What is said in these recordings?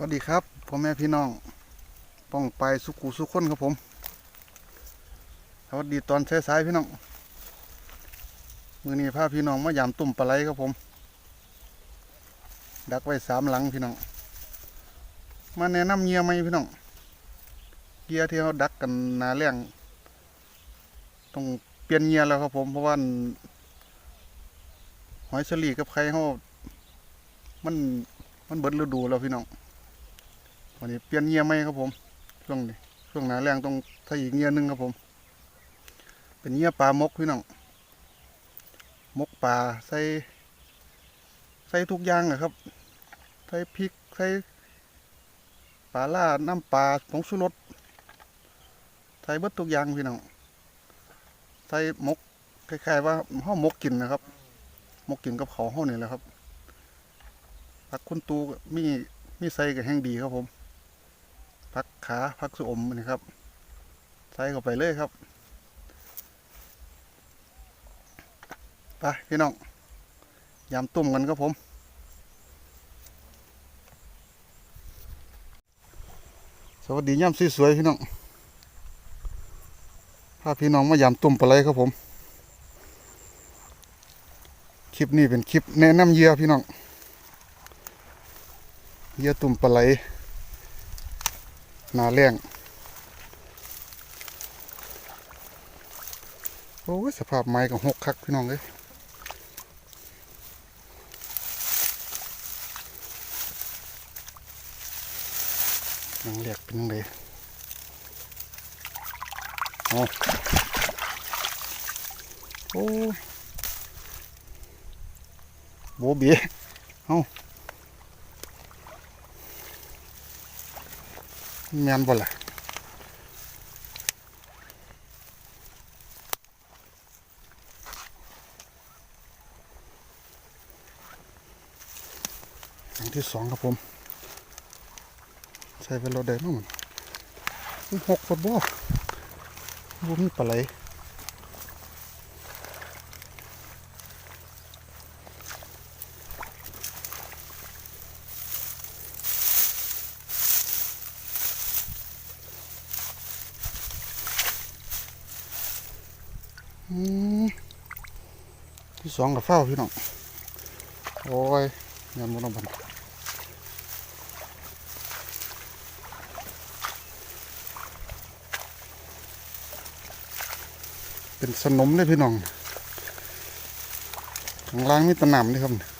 วัสดีครับพ่อแม่พี่น้อง ป้องไปสุขุสุขคนครับผม สวัสดีตอนสายๆพี่น้อง มือนี้พาพี่น้องมายามตุ่มปลาไหลครับผม ดักไว้สามหลังพี่น้อง มาแนะนำเหยื่อไหมพี่น้องเหยื่อที่เขาดักกันนาแรงต้องเปลี่ยนเหยื่อแล้วครับผม เพราะว่าหอยสลีกับไข่เขามันมันเบิดฤดูแล้วพี่น้อง วันนี้เปลี่ยนเงียไหมครับผมช่วงนี้ช่วงหนาแรงต้องใส่อีกเงียหนึงครับผม เป็นเงียปลามกพี่น้องมกปลาใส่ใส่ทุกอย่างนะครับใส่พริกใส่ปลาล่าน้ำปลาผงชูรสใส่เบิดทุกอย่างพี่น้องใส่มกคล้ายๆว่าห่อมกกินนะครับ มกกินกับเขาห่อนี่แหละครับผักคุณตูมีมีใส่กับแห้งดีครับผม พักขาพักสุอมนี่ครับใส่เข้าไปเลยครับไปพี่น้องยำตุ่มกันครับผม สวัสดียำสวยๆพี่น้องพาพี่น้องมายำตุ่มปลาไหลครับผม คลิปนี้เป็นคลิปแนะนำเยื่อพี่น้องเยื่อตุ่มปลาไหล นาแรงโอ้ยสภาพไม้กับหกคักพี่น้องเลยยังเรียกเป็นยังไงโอ้โอ้โบเบีเอ้า แมนบ่ล่ะอันที่สองครับผม ใส่เป็นรถได้มั้งหกกว่าบ่บ่มีปลาไหล ที่สองกับเฝ้าพี่น้อง โอ้ยยันมุนบันเป็นสนมเลยพี่น้องข้างล่างมีตะหนามนี่ครับ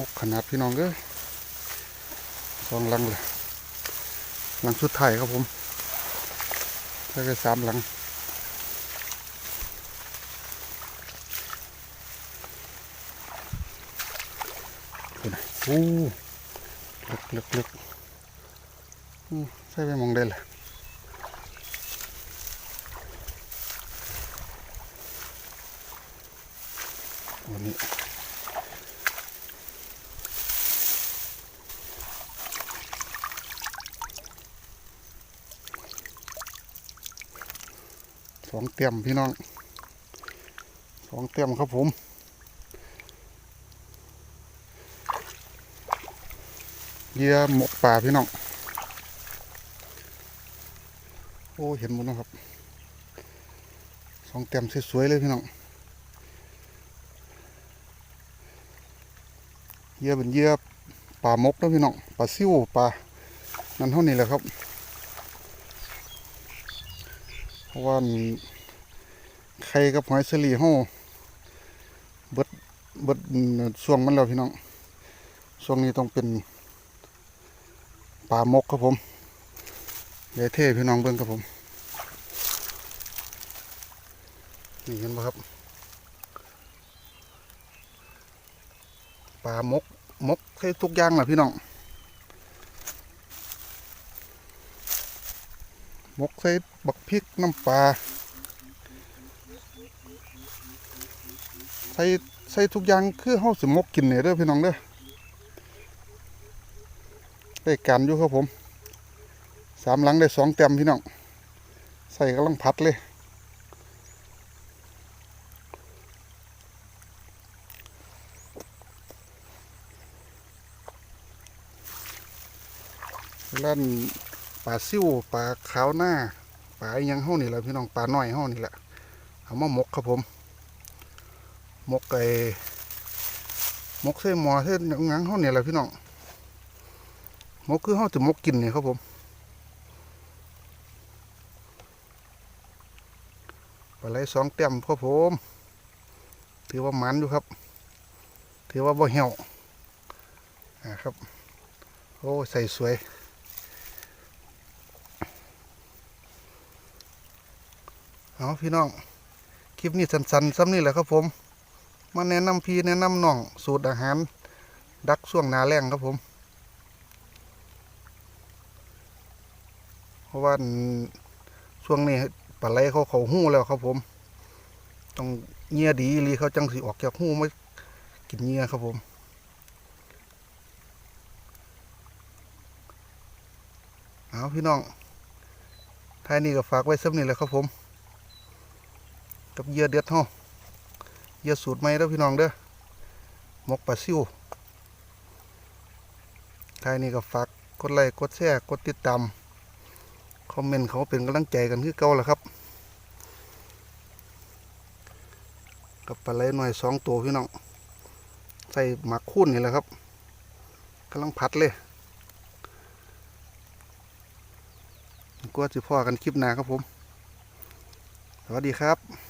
หกขนาดพี่น้องเอ้ยสองหลังเลยหลังสุดท้ายครับผมแล้วก็สามหลังโอ้ลึกลึกลึกใส่ไปมองได้เลยวันนี้ สองเต็มพี่น้องสองเต็มครับผมเยื่อหมกป่าพี่น้อง โอ้ เห็นหมดนะครับ สองเต็มสวยๆเลยพี่น้องเยื่อเป็นเยื่อป่ามกนะพี่น้อง ป่าซิ่วป่า นั่นเท่านี้แหละครับ เพราะว่าไข่กับหอยสลีเฮาเบิดเบิดช่วงมันแล้วพี่น้องช่วงนี้ต้องเป็นปลามกครับผมเดี๋ยวเท่พี่น้องเบิ่งครับผมนี่เห็นไหมครับปลามกมกให้ทุกอย่างแหละพี่น้องมกใส่ บักพริกน้ำปลาใส่ใส่ทุกอย่างคือเฮาสิมกกินเนี่ยเด้อพี่น้องเด้อได้การอยู่ครับผมสามหลังได้สองเต็มพี่น้อง ใส่กำลังพัดเลย ลั่นปลาซิ่วปลาขาวหน้า ปลาอิหยังเฮานี่แหละพี่น้องปลาน้อยเฮานี่แหละเอามาหมกครับผมหมกไก่หมกใส่หม้อใส่หยังเฮานี่แหละพี่น้องหมกคือเฮาจะหมกกินเนี่ยครับผมปลาไหลสองเต็มครับผมถือว่าหมันอยู่ครับ ถือว่าบ่เหี่ยวอ่าครับ โอ้ใส่สวย เอาพี่น้อง คลิปนี้สั้นๆซ้ำนี่แหละครับผม มาแนะนำพี่แนะนำน้อง สูตรอาหาร ดักช่วงนาแรงครับผม เพราะว่าช่วงนี้ปลาไหลเขาเขาหู้แล้วครับผม ต้องเงียดีอีหลีเขาจังสิออกจากหู้ไมากินเงียครับผมเอาพี่น้องท้ายนี้ก็ฝากไว้ซ้ำนี่แหละครับผม กับเหยื่อเดือดเฮาเหยื่อสูตรใหมเด้อพี่น้องเด้อมกปลาซิวท้ายนี้ก็ฝากกดไลค์กดแชร์กดติดตาม คอมเมนต์เขาเป็นกำลังใจกันคือเก่าแหละครับ กับปลาไหลหน่อยสองตัวพี่น้อง ใส่หมักคุ้นนี่แหละครับกำลังพัดเลยก็จะพ่อกันคลิปหน้าครับผม สวัสดีครับ